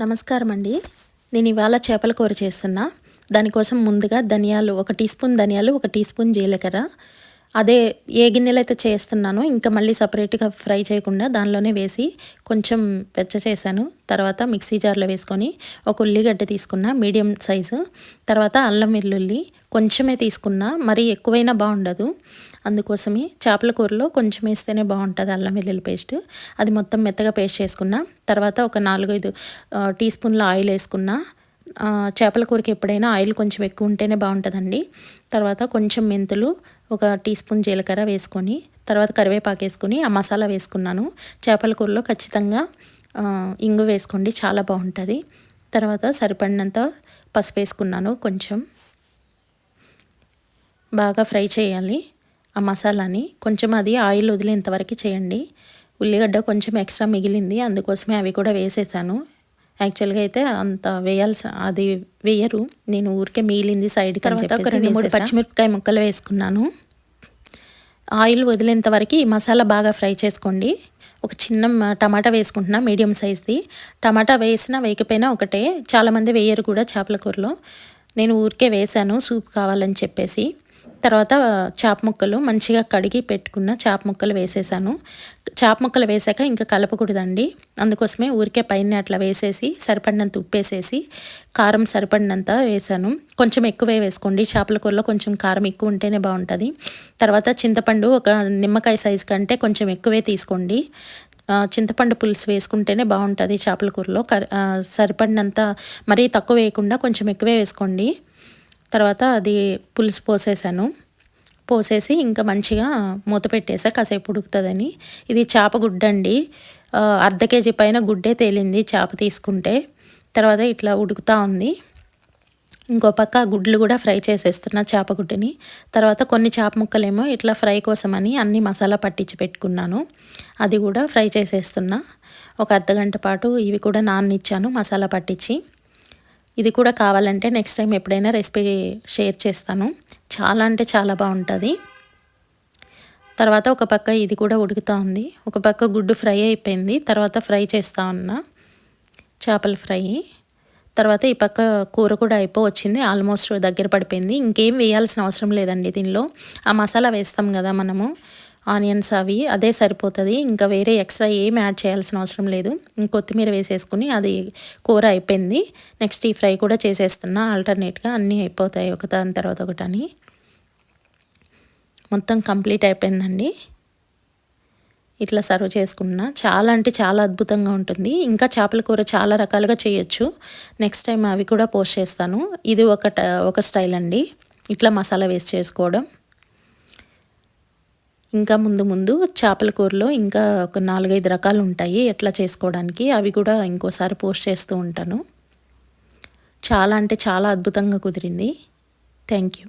నమస్కారం అండి నేను ఇవాళ చేపల కూర చేస్తున్నా. దానికోసం ముందుగా ధనియాలు ఒక టీ స్పూన్ ధనియాలు ఒక టీ స్పూన్ జీలకర్ర. అదే ఏ గిన్నెలు అయితే చేస్తున్నానో ఇంకా మళ్ళీ సపరేట్గా ఫ్రై చేయకుండా దానిలోనే వేసి కొంచెం వెచ్చ చేశాను. తర్వాత మిక్సీ జార్లో వేసుకొని ఒక ఉల్లిగడ్డ తీసుకున్న మీడియం సైజు. తర్వాత అల్లం వెల్లుల్లి కొంచెమే తీసుకున్నా మరీ ఎక్కువైనా బాగుండదు. అందుకోసమే చేపల కూరలో కొంచెం వేస్తేనే బాగుంటుంది అల్లం వెల్లుల్లి పేస్ట్. అది మొత్తం మెత్తగా పేస్ట్ చేసుకున్నా. తర్వాత ఒక నాలుగైదు టీ స్పూన్ల ఆయిల్ వేసుకున్నా. చేపల కూరకి ఎప్పుడైనా ఆయిల్ కొంచెం ఎక్కువ ఉంటేనే బాగుంటుందండి. తర్వాత కొంచెం మెంతులు ఒక టీ స్పూన్ జీలకర్ర వేసుకొని తర్వాత కరివేపాకు వేసుకొని ఆ మసాలా వేసుకున్నాను. చేపల కూరలో ఖచ్చితంగా ఇంగు వేసుకోండి చాలా బాగుంటుంది. తర్వాత సరిపడినంత పసుపు వేసుకున్నాను కొంచెం. బాగా ఫ్రై చేయాలి. ఆ మసాలాని కొంచెం అది ఆయిల్ వదిలేంతవరకు చేయండి. ఉల్లిగడ్డ కొంచెం ఎక్స్ట్రా మిగిలింది. అందుకోసమే అవి కూడా వేసేసాను. యాక్చువల్గా అయితే అంత వేయాల్సిన అది వేయరు. నేను ఊరికే మిగిలింది సైడ్ తర్వాత ఒక రెండు మూడు పచ్చిమిరపకాయ ముక్కలు వేసుకున్నాను. ఆయిల్ వదిలేంత వరకు ఈ మసాలా బాగా ఫ్రై చేసుకోండి. ఒక చిన్న టమాటా వేసుకుంటున్నా మీడియం సైజ్ది. టమాటా వేసినా వేయకపోయినా ఒకటే. చాలామంది వేయరు కూడా చేపల కూరలో. నేను ఊరికే వేశాను సూప్ కావాలని చెప్పేసి. తర్వాత చాప ముక్కలు మంచిగా కడిగి పెట్టుకున్న చాప ముక్కలు వేసేసాను. చాప ముక్కలు వేసాక ఇంకా కలపకూడదండి. అందుకోసమే ఊరికే పైన అట్లా వేసేసి సరిపడినంత ఉప్పేసేసి కారం సరిపడినంత వేసాను. కొంచెం ఎక్కువే వేసుకోండి. చేపల కూరలో కొంచెం కారం ఎక్కువ ఉంటేనే బాగుంటుంది. తర్వాత చింతపండు ఒక నిమ్మకాయ సైజు కంటే కొంచెం ఎక్కువే తీసుకోండి. చింతపండు పులుసు వేసుకుంటేనే బాగుంటుంది చేపల కూరలో. సరిపడినంత మరీ తక్కువ వేయకుండా కొంచెం ఎక్కువే వేసుకోండి. తర్వాత అది పులుసు పోసేసాను. పోసేసి ఇంకా మంచిగా మూత పెట్టేసా కాసేపు ఉడుకుతుందని. ఇది చేప గుడ్డండి. అర్ధ కేజీ పైన గుడ్డే తేలింది చేప తీసుకుంటే. తర్వాత ఇట్లా ఉడుకుతూ ఉంది. ఇంకో పక్క గుడ్లు కూడా ఫ్రై చేసేస్తున్నా చేప గుడ్డుని. తర్వాత కొన్ని చేప ముక్కలేమో ఇట్లా ఫ్రై కోసమని అన్ని మసాలా పట్టించి పెట్టుకున్నాను. అది కూడా ఫ్రై చేసేస్తున్నా. ఒక అర్ధగంట పాటు ఇవి కూడా నాన్నిచ్చాను మసాలా పట్టించి. ఇది కూడా కావాలంటే నెక్స్ట్ టైం ఎప్పుడైనా రెసిపీ షేర్ చేస్తాను. చాలా అంటే చాలా బాగుంటుంది. తర్వాత ఒక పక్క ఇది కూడా ఉడుకుతూ ఉంది. ఒక పక్క గుడ్డు ఫ్రై అయిపోయింది. తర్వాత ఫ్రై చేస్తూ ఉన్నా. చేపల ఫ్రై. తర్వాత ఈ పక్క కూర కూడా అయిపో వచ్చింది ఆల్మోస్ట్ దగ్గర పడిపోయింది. ఇంకేం వేయాల్సిన అవసరం లేదండి దీనిలో. ఆ మసాలా వేస్తాం కదా మనము. ఆనియన్స్ అవి అదే సరిపోతుంది. ఇంకా వేరే ఎక్స్ట్రా ఏం యాడ్ చేయాల్సిన అవసరం లేదు. కొత్తిమీర వేసేసుకుని అది కూర అయిపోయింది. నెక్స్ట్ ఈ ఫ్రై కూడా చేసేస్తున్నా. ఆల్టర్నేట్గా అన్నీ అయిపోతాయి ఒక దాని తర్వాత ఒకటని. మొత్తం కంప్లీట్ అయిపోయిందండి. ఇట్లా సర్వ్ చేసుకున్నా. చాలా అంటే చాలా అద్భుతంగా ఉంటుంది. ఇంకా చేపల కూర చాలా రకాలుగా చేయొచ్చు. నెక్స్ట్ టైం అవి కూడా పోస్ట్ చేస్తాను. ఇది ఒక ఒక స్టైల్ అండి. ఇట్లా మసాలా వేస్ట్ చేసుకోవడం. ఇంకా ముందు ముందు చేపల కూరలో ఇంకా ఒక నాలుగైదు రకాలు ఉంటాయి. ఎట్లా చేసుకోవడానికి అవి కూడా ఇంకోసారి పోస్ట్ చేస్తూ ఉంటాను. చాలా అంటే చాలా అద్భుతంగా కుదిరింది. Thank you.